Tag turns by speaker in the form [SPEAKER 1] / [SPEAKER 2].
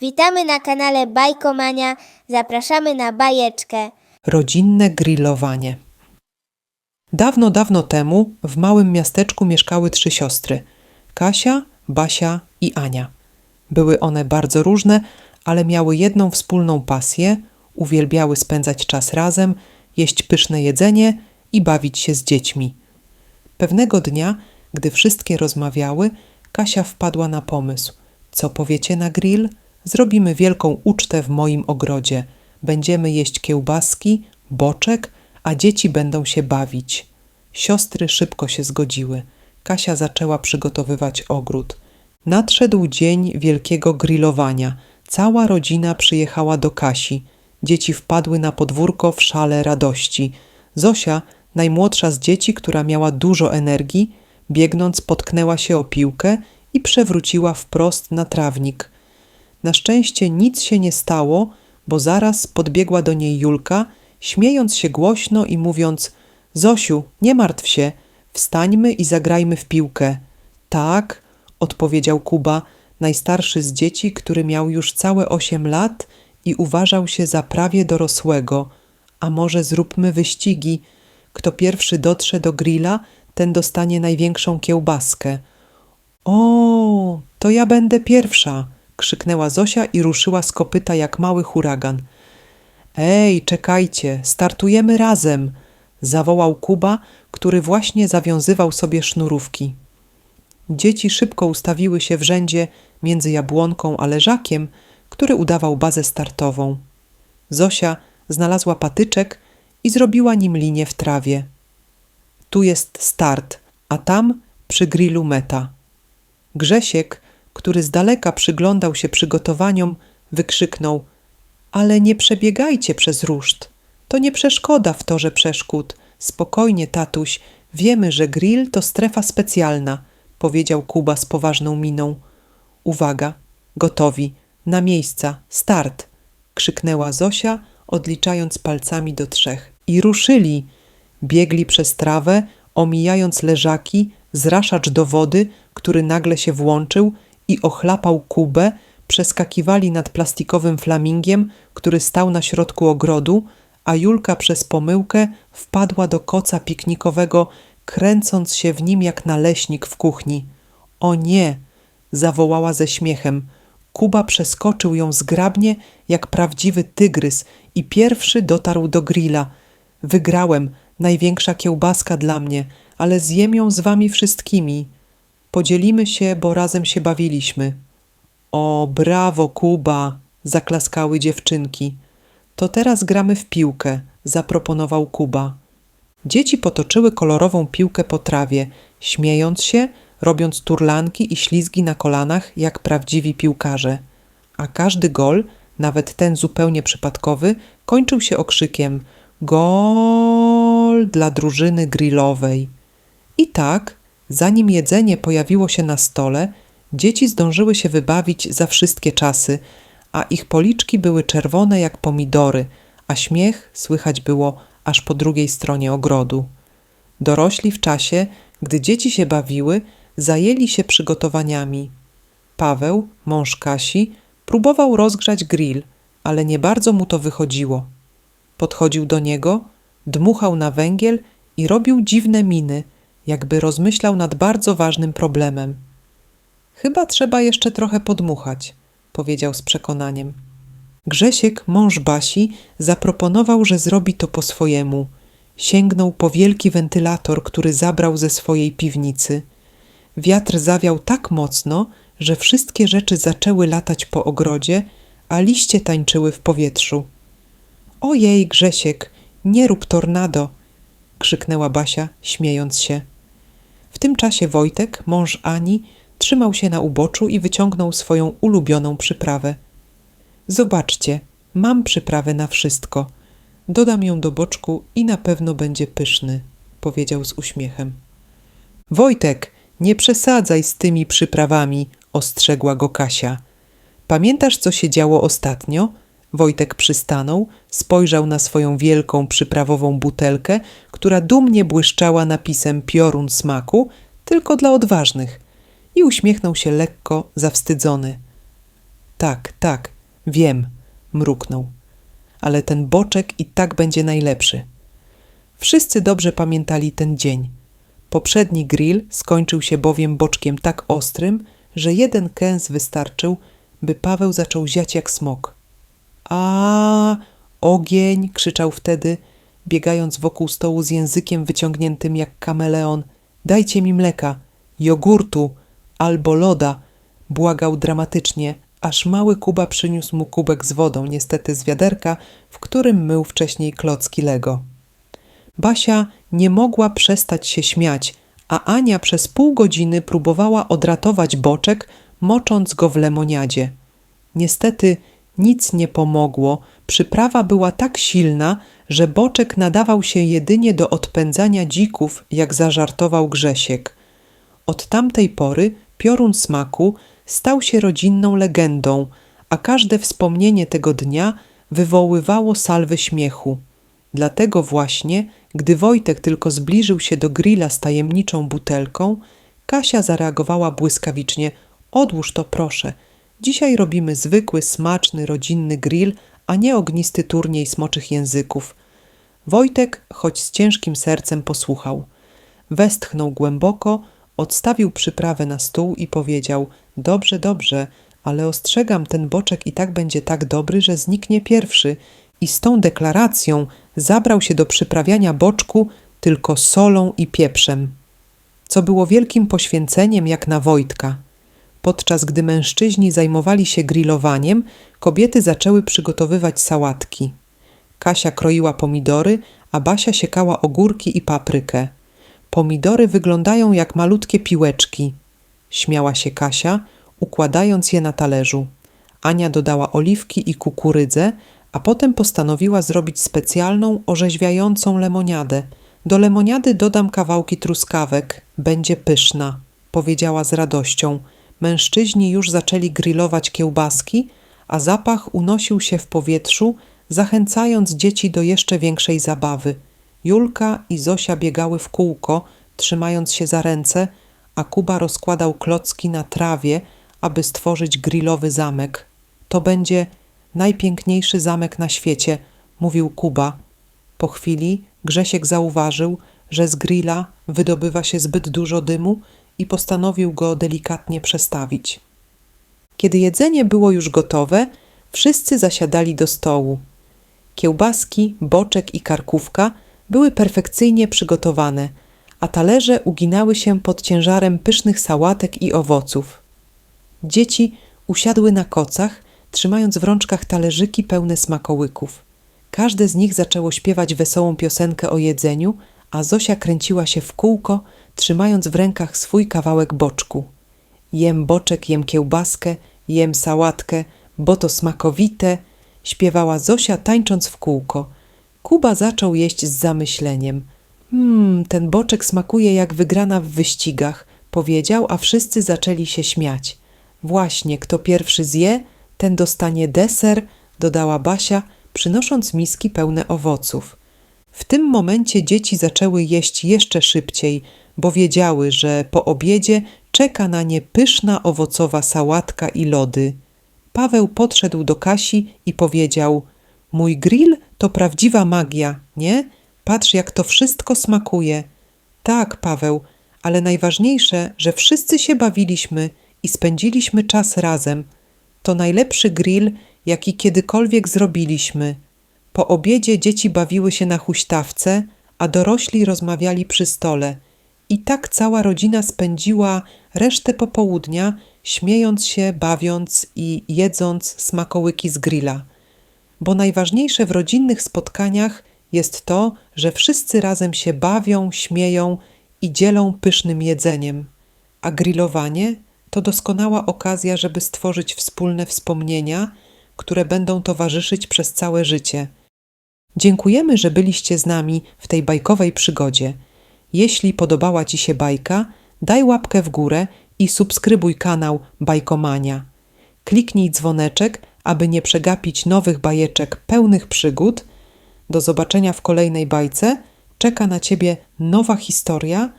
[SPEAKER 1] Witamy na kanale Bajkomania. Zapraszamy na bajeczkę.
[SPEAKER 2] Rodzinne grillowanie. Dawno, dawno temu w małym miasteczku mieszkały trzy siostry: Kasia, Basia i Ania. Były one bardzo różne, ale miały jedną wspólną pasję uwielbiały spędzać czas razem, jeść pyszne jedzenie i bawić się z dziećmi. Pewnego dnia, gdy wszystkie rozmawiały, Kasia wpadła na pomysł: Co powiecie na grill? Zrobimy wielką ucztę w moim ogrodzie. Będziemy jeść kiełbaski, boczek, a dzieci będą się bawić. Siostry szybko się zgodziły. Kasia zaczęła przygotowywać ogród. Nadszedł dzień wielkiego grillowania. Cała rodzina przyjechała do Kasi. Dzieci wpadły na podwórko w szale radości. Zosia, najmłodsza z dzieci, która miała dużo energii, biegnąc potknęła się o piłkę i przewróciła wprost na trawnik. Na szczęście nic się nie stało, bo zaraz podbiegła do niej Julka, śmiejąc się głośno i mówiąc: Zosiu, nie martw się, wstańmy i zagrajmy w piłkę. Tak, odpowiedział Kuba, najstarszy z dzieci, który miał już całe osiem lat i uważał się za prawie dorosłego. A może zróbmy wyścigi? Kto pierwszy dotrze do grilla, ten dostanie największą kiełbaskę. O, to ja będę pierwsza! Krzyknęła Zosia i ruszyła z kopyta jak mały huragan. Ej, czekajcie, startujemy razem! zawołał Kuba, który właśnie zawiązywał sobie sznurówki. Dzieci szybko ustawiły się w rzędzie między jabłonką a leżakiem, który udawał bazę startową. Zosia znalazła patyczek i zrobiła nim linię w trawie. Tu jest start, a tam przy grillu meta. Grzesiek, który z daleka przyglądał się przygotowaniom, wykrzyknął: Ale nie przebiegajcie przez ruszt. To nie przeszkoda w torze przeszkód. Spokojnie, tatuś, wiemy, że grill to strefa specjalna, powiedział Kuba z poważną miną. Uwaga, gotowi, na miejsca, start! krzyknęła Zosia, odliczając palcami do trzech. I ruszyli. Biegli przez trawę, omijając leżaki, zraszacz do wody, który nagle się włączył i ochlapał Kubę, przeskakiwali nad plastikowym flamingiem, który stał na środku ogrodu, a Julka przez pomyłkę wpadła do koca piknikowego, kręcąc się w nim jak naleśnik w kuchni. O nie! zawołała ze śmiechem. Kuba przeskoczył ją zgrabnie jak prawdziwy tygrys i pierwszy dotarł do grilla. Wygrałem, największa kiełbaska dla mnie, ale zjem ją z wami wszystkimi. Podzielimy się, bo razem się bawiliśmy. O, brawo, Kuba! zaklaskały dziewczynki. To teraz gramy w piłkę, zaproponował Kuba. Dzieci potoczyły kolorową piłkę po trawie, śmiejąc się, robiąc turlanki i ślizgi na kolanach jak prawdziwi piłkarze. A każdy gol, nawet ten zupełnie przypadkowy, kończył się okrzykiem Gol dla drużyny grillowej. I tak, zanim jedzenie pojawiło się na stole, dzieci zdążyły się wybawić za wszystkie czasy, a ich policzki były czerwone jak pomidory, a śmiech słychać było aż po drugiej stronie ogrodu. Dorośli w czasie, gdy dzieci się bawiły, zajęli się przygotowaniami. Paweł, mąż Kasi, próbował rozgrzać grill, ale nie bardzo mu to wychodziło. Podchodził do niego, dmuchał na węgiel i robił dziwne miny, jakby rozmyślał nad bardzo ważnym problemem. Chyba trzeba jeszcze trochę podmuchać, powiedział z przekonaniem. Grzesiek, mąż Basi, zaproponował, że zrobi to po swojemu. Sięgnął po wielki wentylator, który zabrał ze swojej piwnicy. Wiatr zawiał tak mocno, że wszystkie rzeczy zaczęły latać po ogrodzie, a liście tańczyły w powietrzu. Ojej, Grzesiek, nie rób tornado! krzyknęła Basia, śmiejąc się. W tym czasie Wojtek, mąż Ani, trzymał się na uboczu i wyciągnął swoją ulubioną przyprawę. Zobaczcie, mam przyprawę na wszystko. Dodam ją do boczku i na pewno będzie pyszny, powiedział z uśmiechem. Wojtek, nie przesadzaj z tymi przyprawami, ostrzegła go Kasia. Pamiętasz, co się działo ostatnio? Wojtek przystanął, spojrzał na swoją wielką przyprawową butelkę, która dumnie błyszczała napisem piorun smaku, tylko dla odważnych, i uśmiechnął się lekko, zawstydzony. Tak, tak, wiem, mruknął. Ale ten boczek i tak będzie najlepszy. Wszyscy dobrze pamiętali ten dzień. Poprzedni grill skończył się bowiem boczkiem tak ostrym, że jeden kęs wystarczył, by Paweł zaczął ziać jak smok. A ogień! krzyczał wtedy, biegając wokół stołu z językiem wyciągniętym jak kameleon. Dajcie mi mleka, jogurtu albo loda, błagał dramatycznie, aż mały Kuba przyniósł mu kubek z wodą, niestety z wiaderka, w którym mył wcześniej klocki Lego. Basia nie mogła przestać się śmiać, a Ania przez pół godziny próbowała odratować boczek, mocząc go w lemoniadzie. Niestety nic nie pomogło. Przyprawa była tak silna, że boczek nadawał się jedynie do odpędzania dzików, jak zażartował Grzesiek. Od tamtej pory piorun smaku stał się rodzinną legendą, a każde wspomnienie tego dnia wywoływało salwy śmiechu. Dlatego właśnie, gdy Wojtek tylko zbliżył się do grilla z tajemniczą butelką, Kasia zareagowała błyskawicznie: Odłóż to proszę. Dzisiaj robimy zwykły, smaczny, rodzinny grill, a nie ognisty turniej smoczych języków. Wojtek, choć z ciężkim sercem, posłuchał. Westchnął głęboko, odstawił przyprawę na stół i powiedział: Dobrze, dobrze, ale ostrzegam, ten boczek i tak będzie tak dobry, że zniknie pierwszy. I z tą deklaracją zabrał się do przyprawiania boczku tylko solą i pieprzem, co było wielkim poświęceniem jak na Wojtka. Podczas gdy mężczyźni zajmowali się grillowaniem, kobiety zaczęły przygotowywać sałatki. Kasia kroiła pomidory, a Basia siekała ogórki i paprykę. Pomidory wyglądają jak malutkie piłeczki, śmiała się Kasia, układając je na talerzu. Ania dodała oliwki i kukurydzę, a potem postanowiła zrobić specjalną, orzeźwiającą lemoniadę. Do lemoniady dodam kawałki truskawek, będzie pyszna, powiedziała z radością. Mężczyźni już zaczęli grillować kiełbaski, a zapach unosił się w powietrzu, zachęcając dzieci do jeszcze większej zabawy. Julka i Zosia biegały w kółko, trzymając się za ręce, a Kuba rozkładał klocki na trawie, aby stworzyć grillowy zamek. To będzie najpiękniejszy zamek na świecie, mówił Kuba. Po chwili Grzesiek zauważył, że z grilla wydobywa się zbyt dużo dymu i postanowił go delikatnie przestawić. Kiedy jedzenie było już gotowe, wszyscy zasiadali do stołu. Kiełbaski, boczek i karkówka były perfekcyjnie przygotowane, a talerze uginały się pod ciężarem pysznych sałatek i owoców. Dzieci usiadły na kocach, trzymając w rączkach talerzyki pełne smakołyków. Każde z nich zaczęło śpiewać wesołą piosenkę o jedzeniu, a Zosia kręciła się w kółko, trzymając w rękach swój kawałek boczku. Jem boczek, jem kiełbaskę, jem sałatkę, bo to smakowite, śpiewała Zosia tańcząc w kółko. Kuba zaczął jeść z zamyśleniem. Mmm, ten boczek smakuje jak wygrana w wyścigach, powiedział, a wszyscy zaczęli się śmiać. Właśnie, kto pierwszy zje, ten dostanie deser, dodała Basia, przynosząc miski pełne owoców. W tym momencie dzieci zaczęły jeść jeszcze szybciej, bo wiedziały, że po obiedzie czeka na nie pyszna owocowa sałatka i lody. Paweł podszedł do Kasi i powiedział: Mój grill to prawdziwa magia, nie? Patrz, jak to wszystko smakuje. Tak, Paweł, ale najważniejsze, że wszyscy się bawiliśmy i spędziliśmy czas razem. To najlepszy grill, jaki kiedykolwiek zrobiliśmy. Po obiedzie dzieci bawiły się na huśtawce, a dorośli rozmawiali przy stole. I tak cała rodzina spędziła resztę popołudnia, śmiejąc się, bawiąc i jedząc smakołyki z grilla. Bo najważniejsze w rodzinnych spotkaniach jest to, że wszyscy razem się bawią, śmieją i dzielą pysznym jedzeniem. A grillowanie to doskonała okazja, żeby stworzyć wspólne wspomnienia, które będą towarzyszyć przez całe życie. Dziękujemy, że byliście z nami w tej bajkowej przygodzie. Jeśli podobała Ci się bajka, daj łapkę w górę i subskrybuj kanał Bajkomania. Kliknij dzwoneczek, aby nie przegapić nowych bajeczek pełnych przygód. Do zobaczenia w kolejnej bajce. Czeka na Ciebie nowa historia